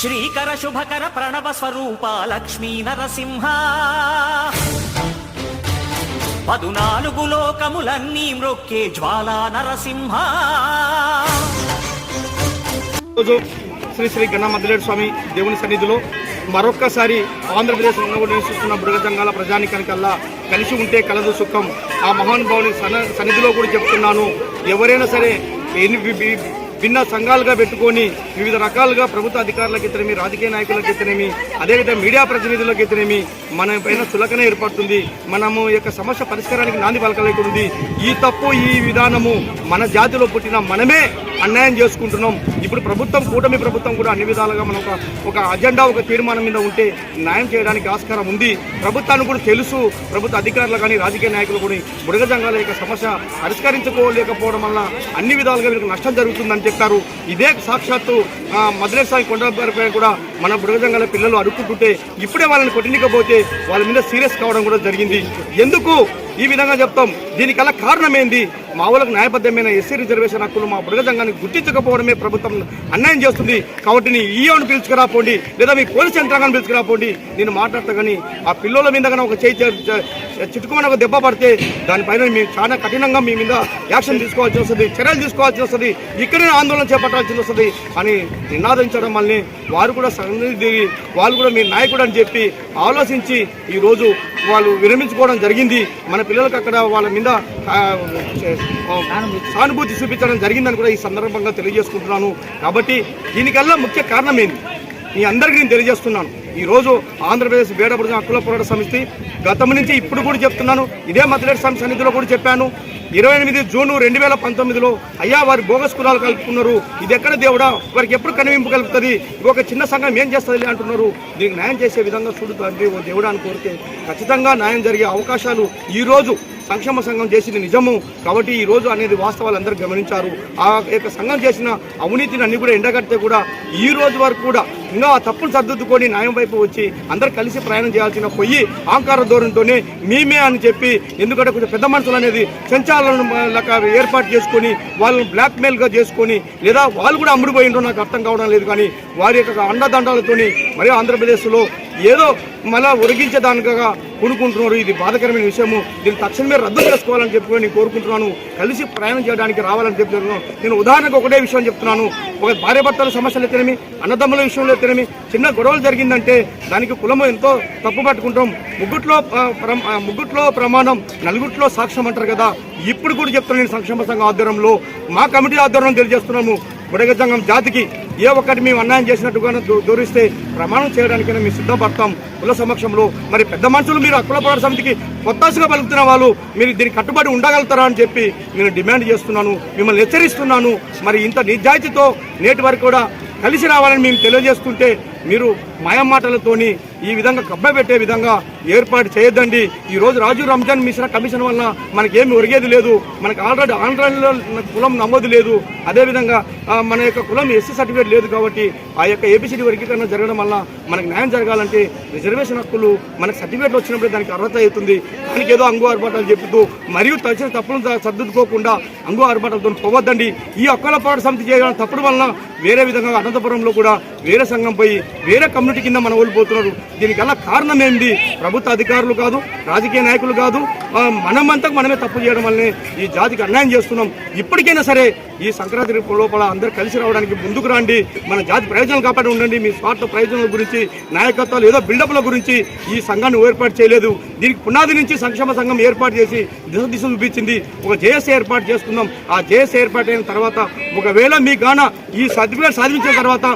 శ్రీకర శుభకర ప్రణవ స్వరూప లక్ష్మీ నరసింహ. పదునాలుగు లోకములన్నీ మ్రొక్కే జ్వాలా నరసింహ. రోజు శ్రీ శ్రీ గణ స్వామి దేవుని సన్నిధిలో మరొక్కసారి ఆంధ్రప్రదేశ్ నివసిస్తున్న మృగజంగాల ప్రజానికానికల్లా కలిసి ఉంటే కలదు సుఖం. ఆ మహానుభావుని సన సన్నిధిలో కూడా చెప్తున్నాను. ఎవరైనా సరే ఎన్ని భిన్న సంఘాలుగా పెట్టుకొని వివిధ రకాలుగా ప్రభుత్వ అధికారులకు ఇతనేమి రాజకీయ నాయకులకు ఇతనేమి అదేవిధంగా మీడియా ప్రతినిధులకు ఇతనేమి మన పైన చులకన ఏర్పడుతుంది. మనము యొక్క సమస్య పరిష్కారానికి నాంది పలకలేకుంది ఈ తప్పు ఈ విధానము మన జాతిలో పుట్టిన మనమే అన్యాయం చేసుకుంటున్నాం. ఇప్పుడు ప్రభుత్వం కూటమి ప్రభుత్వం కూడా అన్ని విధాలుగా మనం ఒక ఒక అజెండా ఒక తీర్మానం మీద ఉంటే న్యాయం చేయడానికి ఆస్కారం ఉంది. ప్రభుత్వానికి కూడా తెలుసు. ప్రభుత్వ అధికారులు కానీ రాజకీయ నాయకులు కూడా బుడగ జంగాల యొక్క సమస్య పరిష్కరించుకోలేకపోవడం వల్ల అన్ని విధాలుగా వీళ్ళకి నష్టం జరుగుతుందని చెప్పారు. ఇదే సాక్షాత్తు మద్రేసాయి కొండపై కూడా మన బుడగ పిల్లలు అడుక్కుంటుంటే ఇప్పుడే వాళ్ళని కొట్టినకపోతే వాళ్ళ మీద సీరియస్ కావడం కూడా జరిగింది. ఎందుకు? ఈ విధంగా చెప్తాం. దీనికల్లా కారణం ఏంది మా వాళ్ళకు న్యాయబద్ధమైన ఎస్సీ రిజర్వేషన్ హక్కులు మా మృగజంగాన్ని గుర్తించకపోవడమే ప్రభుత్వం అన్యాయం చేస్తుంది. కాబట్టి నీ ఈయోని పిలుచుకురాపోండి. లేదా మీ పోలీస్ యంత్రాంగాన్ని పిలుచుకురాపోండి. నేను మాట్లాడతా కానీ ఆ పిల్లల మీద కనుక ఒక చేయి చ- ఒక దెబ్బ పడితే దానిపైన మేము చాలా కఠినంగా మీ మీద యాక్షన్ తీసుకోవాల్సి వస్తుంది చర్యలు తీసుకోవాల్సి వస్తుంది ఇక్కడే ఆందోళన చేపట్టాల్సి వస్తుంది అని నినాదించడం వల్లనే వారు కూడా సన్నిధి వాళ్ళు కూడా మీ నాయకుడు అని చెప్పి ఆలోచించి ఈరోజు వాళ్ళు విరమించుకోవడం జరిగింది. మన పిల్లలకు అక్కడ వాళ్ళ మీద సానుభూతి చూపించడం జరిగిందని కూడా ఈ సందర్భంగా తెలియజేసుకుంటున్నాను. కాబట్టి దీనికల్లా ముఖ్య కారణం ఏంది? మీ అందరికీ నేను తెలియజేస్తున్నాను. ఈ రోజు ఆంధ్రప్రదేశ్ బేడబుడిన హక్కుల పోరాట సమితి గతం నుంచి ఇప్పుడు కూడా చెప్తున్నాను. ఇదే మద్రేట్ సమితి సన్నిధిలో కూడా చెప్పాను. ఇరవై ఎనిమిది జూన్ రెండు వేల పంతొమ్మిదిలో అయ్యా వారి బోగస్ కులాలు కలుపుకున్నారు. ఇది ఎక్కడ దేవుడా? వారికి ఎప్పుడు కనివింపు కలుపుతుంది ఒక చిన్న సంఘం ఏం చేస్తుంది అంటున్నారు. దీనికి న్యాయం చేసే విధంగా చూడు తండ్రి ఓ దేవుడా అని కోరితే ఖచ్చితంగా న్యాయం జరిగే అవకాశాలు ఈరోజు సంక్షేమ సంఘం చేసింది నిజము. కాబట్టి ఈ రోజు అనేది వాస్తవాలు అందరూ గమనించారు. ఆ యొక్క సంఘం చేసిన అవినీతిని అన్ని కూడా ఎండగడితే కూడా ఈ రోజు వరకు కూడా ఇంకా ఆ తప్పులు సర్దుద్దుకొని న్యాయం వైపు వచ్చి అందరు కలిసి ప్రయాణం చేయాల్సిన పొయ్యి ఆంకార ధోరణితోనే మేమే అని చెప్పి ఎందుకంటే కొంచెం పెద్ద మనుషులు అనేది సంచాలను ఏర్పాటు చేసుకొని వాళ్ళని బ్లాక్మెయిల్గా చేసుకొని లేదా వాళ్ళు కూడా అమ్ముడిపోయిండో నాకు అర్థం కావడం లేదు కానీ వారి యొక్క అండదండాలతోని మరియు ఆంధ్రప్రదేశ్లో ఏదో మళ్ళా ఉరిగించేదానికగా కొనుక్కుంటున్నారు. ఇది బాధకరమైన విషయము. దీన్ని తక్షణమే రద్దు చేసుకోవాలని చెప్పి నేను కోరుకుంటున్నాను. కలిసి ప్రయాణం చేయడానికి రావాలని చెప్తున్నాను. నేను ఉదాహరణకు ఒకటే విషయం చెప్తున్నాను. ఒక భార్యాభర్తల సమస్యలు ఎత్తనేమి అన్నదమ్ముల విషయంలో ఎత్తనేమి చిన్న గొడవలు జరిగిందంటే దానికి కులము ఎంతో తప్పు పట్టుకుంటాం. ముగ్గుట్లో ముగ్గుట్లో ప్రమాణం నలుగుట్లో సాక్ష్యం అంటారు కదా. ఇప్పుడు కూడా చెప్తున్నాను నేను సంక్షేమ సంఘం ఆధ్వర్యంలో మా కమిటీ ఆధ్వర్యంలో తెలియజేస్తున్నాము. బుడగ సంఘం జాతికి ఏ ఒక్కటి మేము అన్యాయం చేసినట్టుగా దూరిస్తే ప్రమాణం చేయడానికైనా మేము సిద్ధపడతాం. కుల సమక్షంలో మరి పెద్ద మనుషులు మీరు అక్కుల పోరాట సమితికి కొత్తగా పలుకుతున్న వాళ్ళు మీరు దీనికి కట్టుబడి ఉండగలుగుతారా అని చెప్పి నేను డిమాండ్ చేస్తున్నాను మిమ్మల్ని హెచ్చరిస్తున్నాను. మరి ఇంత నిజాయితీతో నేటి వరకు కూడా కలిసి రావాలని మేము తెలియజేస్తుంటే మీరు మాయమాటలతోని ఈ విధంగా కబ్బపెట్టే విధంగా ఏర్పాటు చేయొద్దండి. ఈ రోజు రాజు రంజాన్ మిశ్రా కమిషన్ వలన మనకేమి ఒరిగేది లేదు. మనకి ఆల్రెడీ ఆంధ్రలో కులం నమోదు లేదు. అదేవిధంగా మన యొక్క కులం ఎస్సీ సర్టిఫికేట్ లేదు కాబట్టి ఆ యొక్క ఏబిసిడి వర్గీకరణ జరగడం వల్ల మనకు న్యాయం జరగాలంటే రిజర్వేషన్ హక్కులు మనకు సర్టిఫికేట్లు వచ్చినప్పుడు దానికి అర్హత అవుతుంది. దానికి ఏదో అంగు ఆర్భాటాలు చెబుతూ మరియు తగిన తప్పులు సర్దుకోకుండా అంగు ఆర్భాటాలతో పోవద్దండి. ఈ హక్కుల పాటు సమితి చేయడం తప్పుడు వలన వేరే విధంగా అనంతపురంలో కూడా వేరే సంఘం పోయి వేరే కమ్యూనిటీ కింద మన ఓడిపోతున్నారు దీనికల్లా కారణం ఏంటి ప్రభుత్వ అధికారులు కాదు రాజకీయ నాయకులు కాదు మనమంతకు మనమంతా మనమే తప్పు చేయడం వల్లనే ఈ జాతికి అన్యాయం చేస్తున్నాం. ఇప్పటికైనా సరే ఈ సంక్రాంతి లోపల అందరూ కలిసి రావడానికి ముందుకు రండి. మన జాతి ప్రయోజనాలు కాపాడి ఉండండి. మీ స్వార్థ ప్రయోజనాల గురించి నాయకత్వాలు ఏదో బిల్డప్ల గురించి ఈ సంఘాన్ని ఏర్పాటు చేయలేదు. దీనికి పునాది నుంచి సంక్షేమ సంఘం ఏర్పాటు చేసి దిశ దిశ చూపించింది. ఒక జేఎస్ఏ ఏర్పాటు చేసుకుందాం. ఆ జేఎస్ఏ ఏర్పాటు అయిన తర్వాత ఒకవేళ మీ గాన ఈ సర్టిఫికేట్ సాధించిన తర్వాత